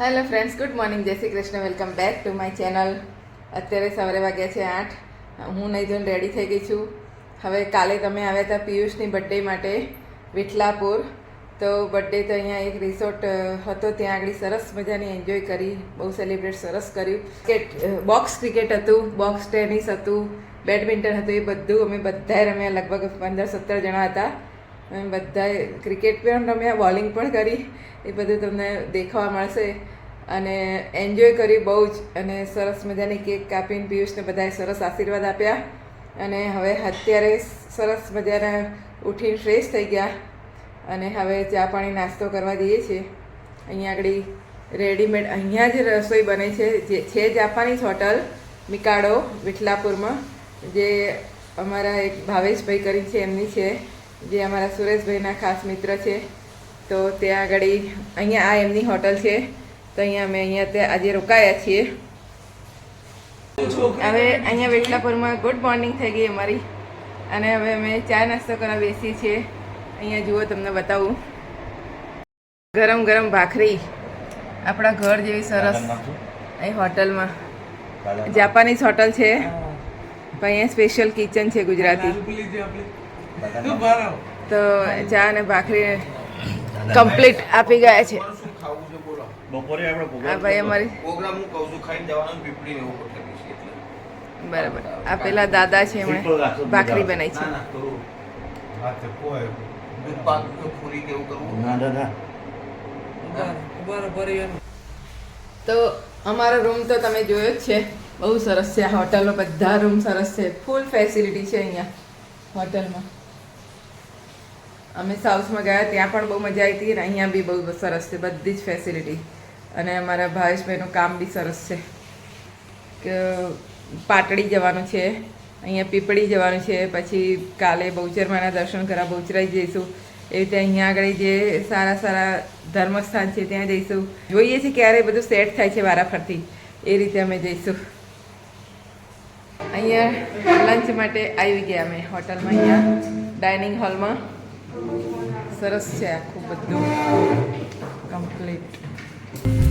Hello friends good morning જય Shri Krishna. Welcome back to my channel અત્યારે સવારે વાગ્યા છે આઠ. હું નહીં જોઈને રેડી થઈ ગઈ છું. હવે કાલે તમે આવ્યા હતા પિયુષની બર્થડે માટે વિઠલાપુર તો બર્થડે તો અહીંયા એક રિસોર્ટ હતો. ત્યાં આગળ સરસ મજાની એન્જોય કરી. બહુ સેલિબ્રેટ સરસ કર્યું. ક્રિકેટ બોક્સ ક્રિકેટ હતું બોક્સ ટેનિસ હતું બેડમિન્ટન હતું, એ બધું અમે બધાએ રમ્યા. લગભગ પંદર સત્તર જણા હતા. બધાએ ક્રિકેટ પણ રમ્યા બોલિંગ પણ કરી. એ બધું તમને દેખાવા મળશે. અને એન્જોય કર્યું બહુ જ. અને સરસ મજાની કેક કાપીને પિયુષને બધાએ સરસ આશીર્વાદ આપ્યા. અને હવે અત્યારે સરસ મજાના ઉઠીને ફ્રેશ થઈ ગયા. અને હવે ચા પાણી નાસ્તો કરવા દઈએ છીએ. અહીંયા આગળ રેડીમેડ અહીંયા જ રસોઈ બને છે. જે, છે જાપાનીઝ હોટલ, મિકાડો વિઠલાપુરમાં જે અમારા એક ભાવેશભાઈ કરી છે, એમની છે. જે અમારા સુરેશભાઈના ખાસ મિત્ર છે તો ત્યાં આગળ અહીંયા આ એમની હોટલ છે તો અહીંયા અમે અહીંયા ત્યાં આજે રોકાયા છીએ. હવે અહીંયા વેટલાપુરમાં ગુડ મોર્નિંગ થઈ ગઈ અમારી. અને હવે અમે ચા નાસ્તો કરવા બેસીએ છીએ. અહીંયા જુઓ તમને બતાવું. ગરમ ગરમ ભાખરી. આપણા ઘર જેવી સરસ. અહીં હોટલમાં. જાપાનીઝ હોટલ છે. પણ અહીંયા સ્પેશિયલ કિચન છે ગુજરાતી. તો ચા અને ભાખરી કમ્પ્લીટ આપી ગયા છે. બપોરે આપણે ભાઈ અમારી પ્રોગ્રામ હું કહું છું ખાઈને જવાનું પીપળી ને એવું પટકી છે એટલે. બરાબર. આ પેલા દાદા છે એમણે ભાખરી બનાવી છે. તો અમારો રૂમ તો તમે જોયો જ છે. બહુ સરસ છે આ હોટલમાં બધા રૂમ સરસ છે. ફૂલ ફેસિલિટી છે અહીંયા હોટલમાં. અમે સાઉથમાં ગયા, ત્યાં પણ બહુ મજા આવી હતી અને અહીંયા બી બહુ સરસ છે, બધી જ ફેસિલિટી અને અમારા ભાવેશભાઈનું કામ બી સરસ છે. કે પાટડી જવાનું છે, અહીંયા પીપળી જવાનું છે, પછી કાલે બહુચરમાના દર્શન કરવા બહુચરાઈ જઈશું. એવી રીતે અહીંયા આગળ જે સારા સારા ધર્મસ્થાન છે, ત્યાં જઈશું. જોઈએ છીએ ક્યારે બધું સેટ થાય છે વારાફરતી. એ રીતે અમે જઈશું. અહીંયા લંચ માટે આવી ગયા અમે હોટલમાં અહીંયા ડાઇનિંગ હોલમાં સરસ છે આખું બધું. કમ્પ્લીટ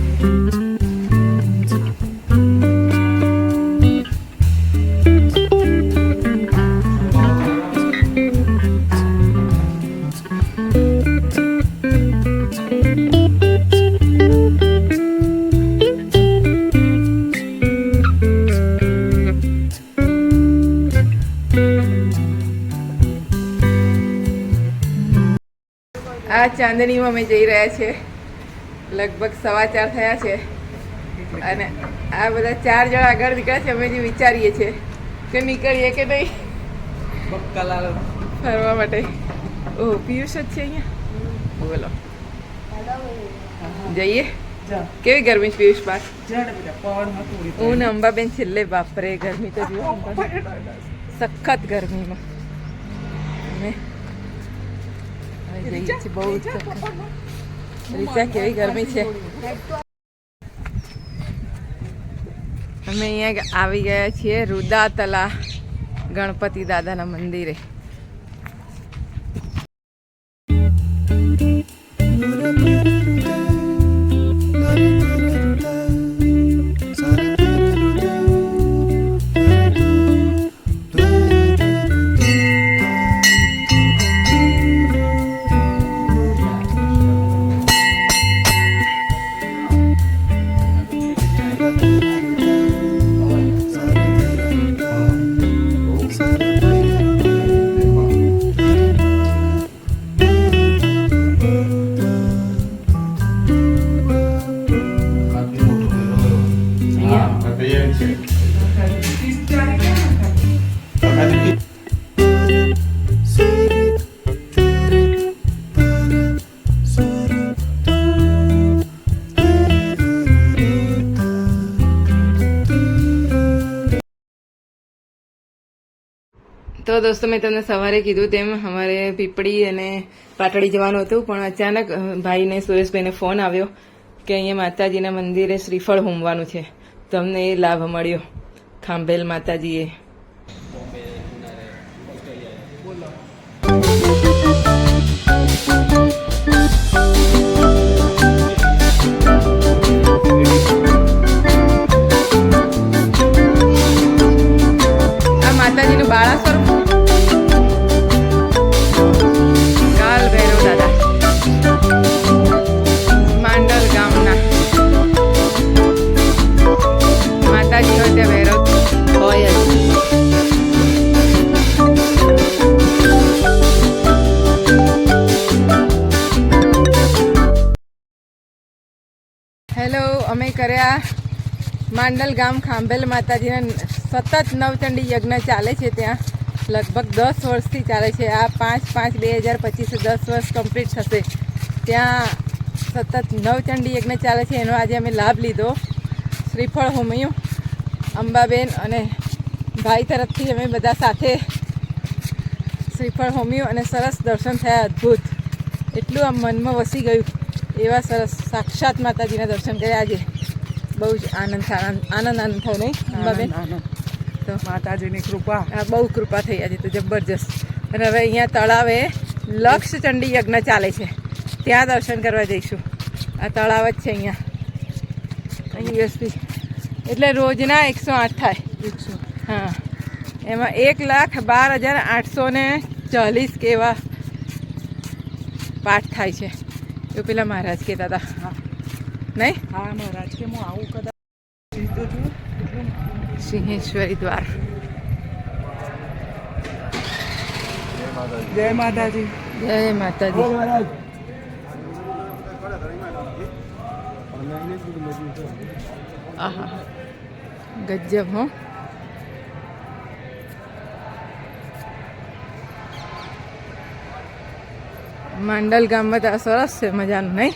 ચાંદનીમાં અમે જઈ રહ્યા છીએ લગભગ સવા ચાર થયા છે. અને આ બધા ચાર જણા આગળ નીકળ્યા છે અમે જે વિચારીએ છીએ. કે નીકળીએ કે નહીં? ફરવા માટે. ઓહ પિયુષ જ છે અહીંયા? બોલો. જઈએ? કેવી ગરમી છે પિયુષ બાર હું ને અંબાબેન છેલ્લે બાપરે ગરમી તો જુઓ સખત ગરમીમાં. હવે જઈએ છીએ બહુ રીચા. કેવી ગરમી છે? અમે અહીંયા આવી ગયા છીએ રુદાતલા ગણપતિ દાદાના મંદિરે. તો દોસ્તો, મેં તમને સવારે કીધું તેમ અમારે પીપળી અને પાટડી જવાનું હતું, પણ અચાનક ભાઈને, સુરેશભાઈને ફોન આવ્યો કે અહીંયા માતાજીના મંદિરે શ્રીફળ હોમવાનું છે. તમને એ લાભ મળ્યો. ખાંભેલ માતાજીએ. માંડલ ગામ ખાંભેલ માતાજીના સતત નવચંડી યજ્ઞ ચાલે છે ત્યાં. લગભગ દસ વર્ષથી ચાલે છે. આ પાંચ પાંચ બે હજાર પચીસ દસ વર્ષ કમ્પ્લીટ થશે. ત્યાં સતત નવચંડી યજ્ઞ ચાલે છે. એનો આજે અમે લાભ લીધો. શ્રીફળ હોમ્યું, અંબાબેન અને ભાઈ તરફથી અમે બધા સાથે શ્રીફળ હોમ્યું અને સરસ દર્શન થયા. અદ્ભુત. એટલું આમ મનમાં વસી ગયું. એવા સરસ સાક્ષાત માતાજીના દર્શન કર્યા આજે. બહુ જ આનંદ આનંદ આનંદ થયો નહીં અંબાબેન? તો માતાજીની કૃપા. બહુ કૃપા થઈ આજે તો જબરજસ્ત. અને હવે અહીંયા તળાવે લક્ષ ચંડી યજ્ઞ ચાલે છે. ત્યાં દર્શન કરવા જઈશું. આ તળાવ જ છે અહીંયા. અહીં યુએસપી એટલે રોજના એકસો આઠ થાય. એકસો. હા. એમાં એક લાખ બાર હજાર આઠસો ને ચાલીસ કેવા પાઠ થાય છે. એવું પેલા મહારાજ કહેતા હતા. હા. નહીં હા મહારાજ કે હું આવું કદાચ સીધું છું એટલું સિંહેશ્વરી દ્વાર જય માતાજી જય માતાજી આહા ગજબ હો માંડલ ગામમાં તો આ સરસ છે મજાનું નહીં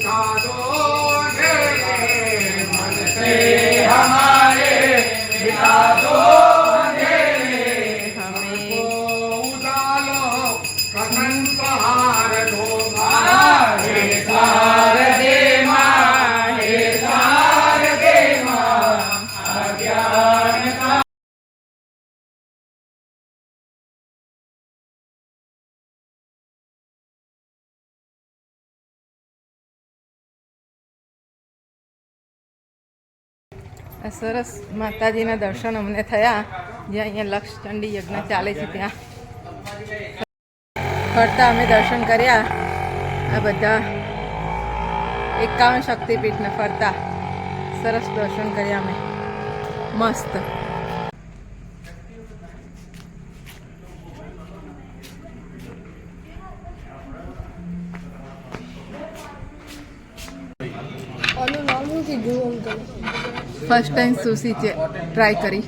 આ સરસ માતાજીના દર્શન અમને થયા. જ્યાં અહીંયા લક્ષચંડી યજ્ઞ ચાલે છે ત્યાં. ફરતા અમે દર્શન કર્યા. આ બધા એકાવન શક્તિપીઠને ફરતા. સરસ દર્શન કર્યા અમે. મસ્ત આનું નામ શું કીધું અંકલ ફર્સ્ટ ટાઈમ સુશી છે ટ્રાય કરી.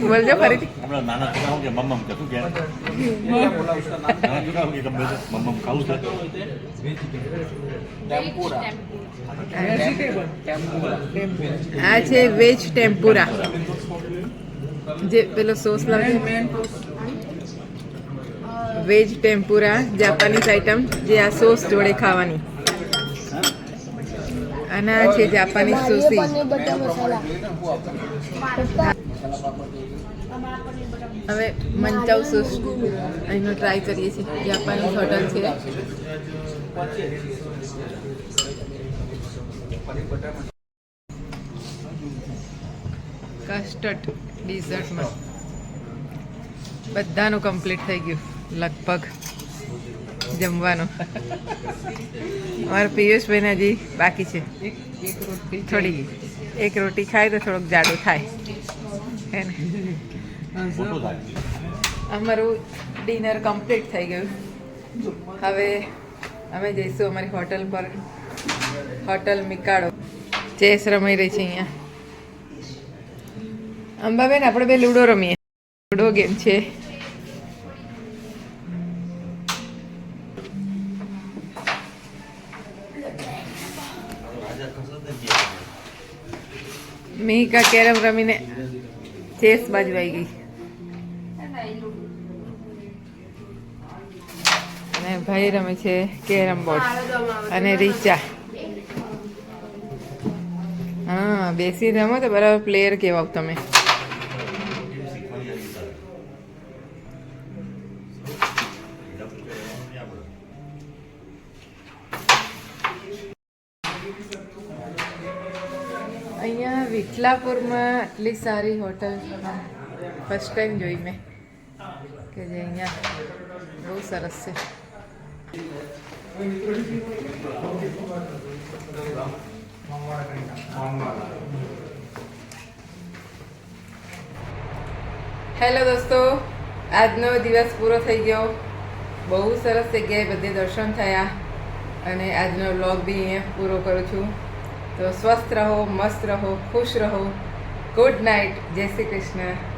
બોલજો ફરીથી. હમણાં નાના છોકરાઓ કે મમ્મમ કે શું કે નાના છોકરાઓ કે ગમે છે. મમ્મમ ખાવું છે? આ છે વેજ ટેમ્પુરા. જે પેલો સોસ લાગે વેજ ટેમ્પુરા જાપાનીઝ આઈટમ જે આ સોસ જોડે ખાવાની. અને આ છે, જાપાનીઝ સુશી હવે મંચાવ સોસ. અહીંનો ટ્રાય કરીએ છીએ. જાપાનીઝ હોટલ છે. કસ્ટર્ડ ડિઝર્ટમાં બધાનું કમ્પ્લીટ થઈ ગયું. લગભગ. જમવાનું. અમારા પિયુષભાઈને હજી બાકી છે. થોડી, એક રોટી ખાય તો થોડોક જાડો થાય. હે ને? અમારું ડિનર કમ્પ્લીટ થઈ ગયું. હવે અમે જઈશું અમારી હોટલ પર. હોટલ મિકાડો. ચેસ રમાઈ રહી છે અહીંયા. અંબાબેન, આપણે બે લૂડો રમીએ. લૂડો ગેમ છે. મિહિકા કેરમ રમીને ચેસ બાજુ આવી ગઈ. અને ભાઈ રમે છે કેરમ બોર્ડ અને રીચા. હા, બેસી રમો તો બરાબર પ્લેયર કેવા તમે. વિઠલાપુરમાં આટલી સારી હોટલ ફર્સ્ટ ટાઈમ જોઈ મેં કે જે અહીંયા બહુ સરસ છે. હેલો દોસ્તો, આજનો દિવસ પૂરો થઈ ગયો. બહુ સરસ જગ્યાએ બધે દર્શન થયા અને આજનો વ્લોગ બી અહીંયા પૂરો કરું છું. તો સ્વસ્થ રહો મસ્ત રહો ખુશ રહો. ગુડ નાઇટ જય શ્રી કૃષ્ણ.